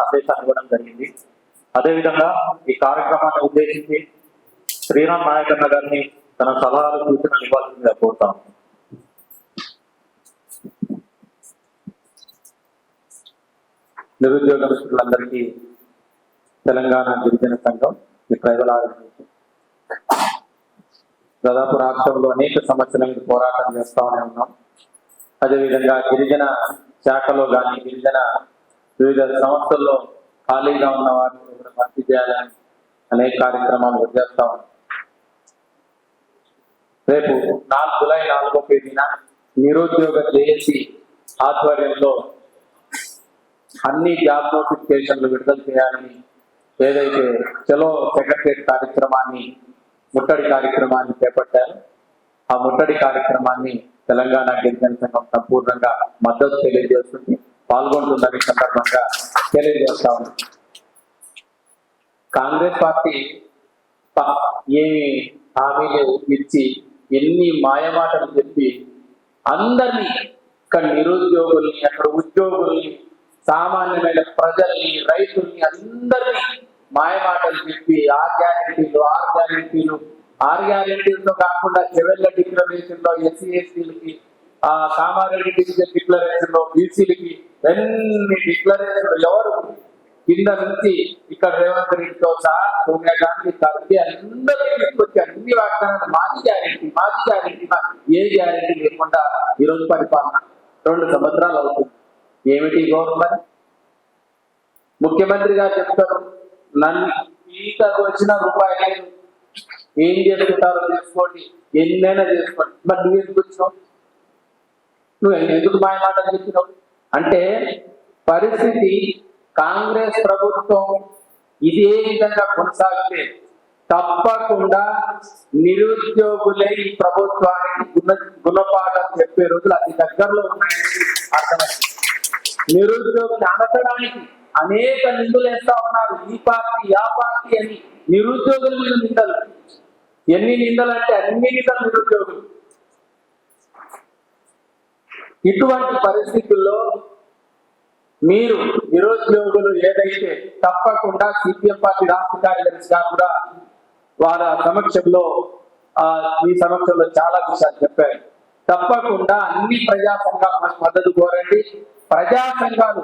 సందేశాన్ని ఇవ్వడం జరిగింది. అదేవిధంగా ఈ కార్యక్రమాన్ని ఉద్దేశించి శ్రీరామ్ నాయకన్న గారిని తన సలహాలు సూచనలు ఇవ్వాల్సిందిగా కోరుతాను నిరుద్యోగ మిత్రులందరికీ తెలంగాణ గిరిజన సంఘం ఈ ప్రజల దాదాపు రాష్ట్రంలో అనేక సంవత్సరాలు మీద పోరాటం చేస్తామని ఉన్నాం. అదేవిధంగా గిరిజన శాఖలో కానీ గిరిజన వివిధ సంస్థల్లో ఖాళీగా ఉన్న వారిని కూడా భర్తీ చేయాలని అనేక కార్యక్రమాలు చేస్తా ఉన్నాం. రేపు నాలుగు జులై నాలుగో తేదీన నిరుద్యోగ జేఏసీ ఆధ్వర్యంలో అన్ని జాబ్ నోటిఫికేషన్లు విడుదల చేయాలని ఏదైతే చలో సెక్రటరేట్ కార్యక్రమాన్ని ముట్టడి కార్యక్రమాన్ని చేపట్టారు ఆ ముట్టడి కార్యక్రమాన్ని తెలంగాణ గిరిజన సంఘం సంపూర్ణంగా మద్దతు తెలియజేస్తుంది. పాల్గొంటుందని ఈ సందర్భంగా తెలియజేస్తా ఉంది కాంగ్రెస్ పార్టీ ఏమి హామీలు ఇచ్చి ఎన్ని మాయమాటలు చెప్పి అందరినీ ఇక్కడ నిరుద్యోగుల్ని అక్కడ ఉద్యోగుల్ని సామాన్యమైన ప్రజల్ని రైతుల్ని అందరినీ మాయమాటలు చెప్పి ఆ గ్యారెంటీలు ఆర్ గ్యారెంటీలు ఆర్ గ్యారెంటీలతో కాకుండా చెవెళ్ళ డిక్లరేషన్లో ఎస్సీ ఎస్టీలకి ఆ కామారెడ్డి డివిజన్ డిక్లరేషన్లో బీసీలకి ఎన్ని డిక్లరేషన్ ఎవరు? కింద నుంచి ఇక్కడ రేవంత్ రెడ్డితో సహా సోనియా గాంధీ కలిసి అందరూ తీసుకొచ్చి అన్ని వాగ్దానాలు మాది గ్యారెంటీ మాది గ్యారెంటీ ఏ గ్యారెంటీ లేకుండా ఈరోజు పరిపాలన రెండు సంవత్సరాలు అవుతుంది. ఏమిటి గవర్నమెంట్ ముఖ్యమంత్రి గారు చెప్తారు నన్ను ఈతకు వచ్చిన రూపాయలు ఏం చేసుకుంటారో చేసుకోండి ఎన్నైనా చేసుకోండి. మరి నువ్వు ఎందుకు వచ్చినావు? నువ్వు ఎందుకు మాయ మాటలు చెప్పినావు? అంటే పరిస్థితి కాంగ్రెస్ ప్రభుత్వం ఇదే విధంగా కొనసాగితే తప్పకుండా నిరుద్యోగులే ఈ ప్రభుత్వానికి గుణ గుణపాఠం చెప్పే రోజులు అతి దగ్గరలో ఉన్నాయని అర్థమైంది. నిరుద్యోగులు అనకడానికి అనేక నిందులు వేస్తా ఉన్నారు. ఈ పార్టీ ఆ పార్టీ అని నిరుద్యోగుల మీద నిందలు. ఎన్ని నిందలు అంటే అన్ని నిందలు నిరుద్యోగులు. ఇటువంటి పరిస్థితుల్లో మీరు నిరుద్యోగులు ఏదైతే తప్పకుండా సిపిఎం పార్టీ రాష్ట్ర కార్యదర్శి గారు కూడా వారి సమక్షంలో ఆ, మీ సమక్షంలో చాలా విషయాలు చెప్పారు. తప్పకుండా అన్ని ప్రజా సంఘాలు మద్దతు కోరండి. ప్రజా సంఘాలు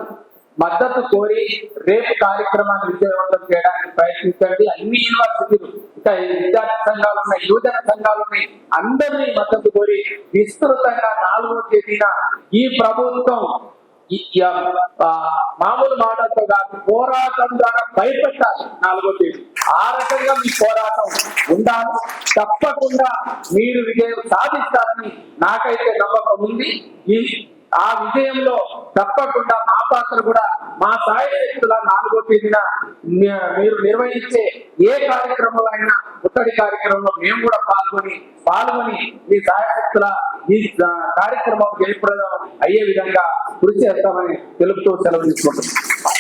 మద్దతు కోరి రేపు కార్యక్రమాన్ని విజయవంతం చేయడానికి ప్రయత్నించండి. అన్ని యూనివర్సిటీలు విద్యార్థి సంఘాలు ఉన్నాయి యువజన సంఘాలు ఉన్నాయి. అందరినీ మద్దతు కోరి విస్తృతంగా నాలుగో తేదీన ఈ ప్రభుత్వం మామూలు మాటలతో కాదు పోరాటం ద్వారా భయపెట్టాలి నాలుగో తేదీ. ఆ రకంగా మీ పోరాటం ఉండాలి. తప్పకుండా మీరు విజయం సాధిస్తారని నాకైతే నమ్మకం ఉంది. ఈ ఆ విజయంలో తప్పకుండా మా పాత్ర కూడా మా సాయశక్తుల నాలుగో తేదీన మీరు నిర్వహించే ఏ కార్యక్రమంలో అయినా ముట్టడి కార్యక్రమంలో మేము కూడా పాల్గొని పాల్గొని మీ సాయశక్తుల ఈ కార్యక్రమం జయప్రదం అయ్యే విధంగా కృషి చేస్తామని తెలుపుతూ సెలవు తీసుకుంటున్నాం.